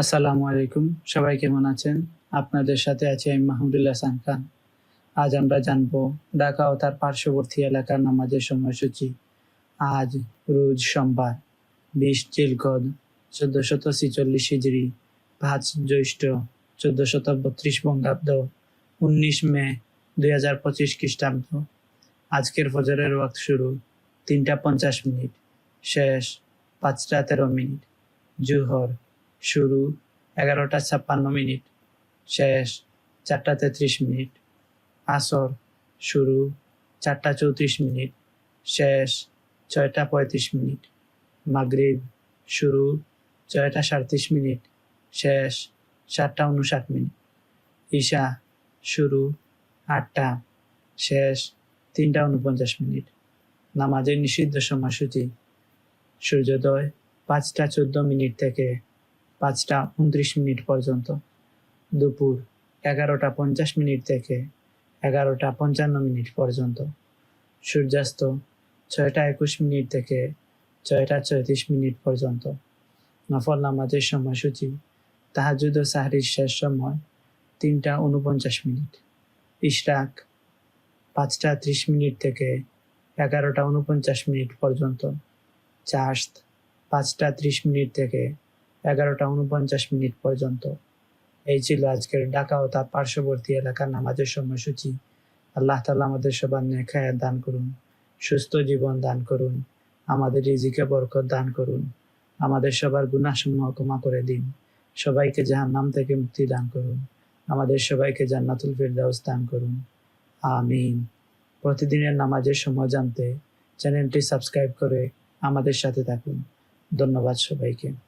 আসসালামু আলাইকুম। সবাই কেমন আছেন? আপনাদের সাথে আছি আমি মাহমুদুল্লাহ হাসান খান। আজ আমরা জানব ঢাকা ও তার পার্শ্ববর্তী এলাকার নামাজের সময়সূচি। আজ রোজ সোমবার, বিশ জিলকদ, চোদ্দশত ছিচল্লিশ হিজড়ি পাঁচ জ্যৈষ্ঠ, চোদ্দশত বত্রিশ বঙ্গাব্দ, উনিশ মে দুই হাজার পঁচিশ খ্রিস্টাব্দ। আজকের ফজরের ওয়াক্ত শুরু তিনটা পঞ্চাশ মিনিট, শেষ পাঁচটা তেরো মিনিট। জুহর শুরু এগারোটা ছাপ্পান্ন মিনিট, শেষ চারটা তেত্রিশ মিনিট, আসর শুরু চারটা চৌত্রিশ মিনিট, শেষ ছয়টা পঁয়ত্রিশ মিনিট, মাগরিব শুরু ছয়টা সাঁত্রিশ মিনিট, শেষ সাতটা উনষাট মিনিট, ঈশা শুরু আটটা, শেষ তিনটা উনপঞ্চাশ মিনিট, নামাজের নিষিদ্ধ সময়সূচি, সূর্যোদয় পাঁচটা চোদ্দ মিনিট থেকে পাঁচটা উনত্রিশ মিনিট পর্যন্ত। দুপুর এগারোটা পঞ্চাশ মিনিট থেকে এগারোটা পঞ্চান্ন মিনিট পর্যন্ত। সূর্যাস্ত ছয়টা একুশ মিনিট থেকে ছয়টা চৌত্রিশ মিনিট পর্যন্ত। নফল নামাজের সময়সূচি, তাহাজুদ ও সাহরির শেষ সময়, তিনটা উনপঞ্চাশ মিনিট। ইশরাক পাঁচটা ত্রিশ মিনিট থেকে এগারোটা উনপঞ্চাশ মিনিট পর্যন্ত। চাষত পাঁচটা ত্রিশ মিনিট থেকে এগারোটা উনপঞ্চাশ মিনিট পর্যন্ত। এই ছিল আজকের ঢাকা ও তার পার্শ্ববর্তী এলাকার নামাজের সময়সূচি। আল্লাহ তালা আমাদের সবার নেখায় দান করুন, সুস্থ জীবন দান করুন, আমাদের রিজিকে বরকত দান করুন, আমাদের সবার গুণাসমূহ ক্ষমা করে দিন, সবাইকে জাহান নাম থেকে মুক্তি দান করুন, আমাদের সবাইকে জান্নাতুল ফিরদাউস দান করুন। আমিন। প্রতিদিনের নামাজের সময় জানতে চ্যানেলটি সাবস্ক্রাইব করে আমাদের সাথে থাকুন। ধন্যবাদ সবাইকে।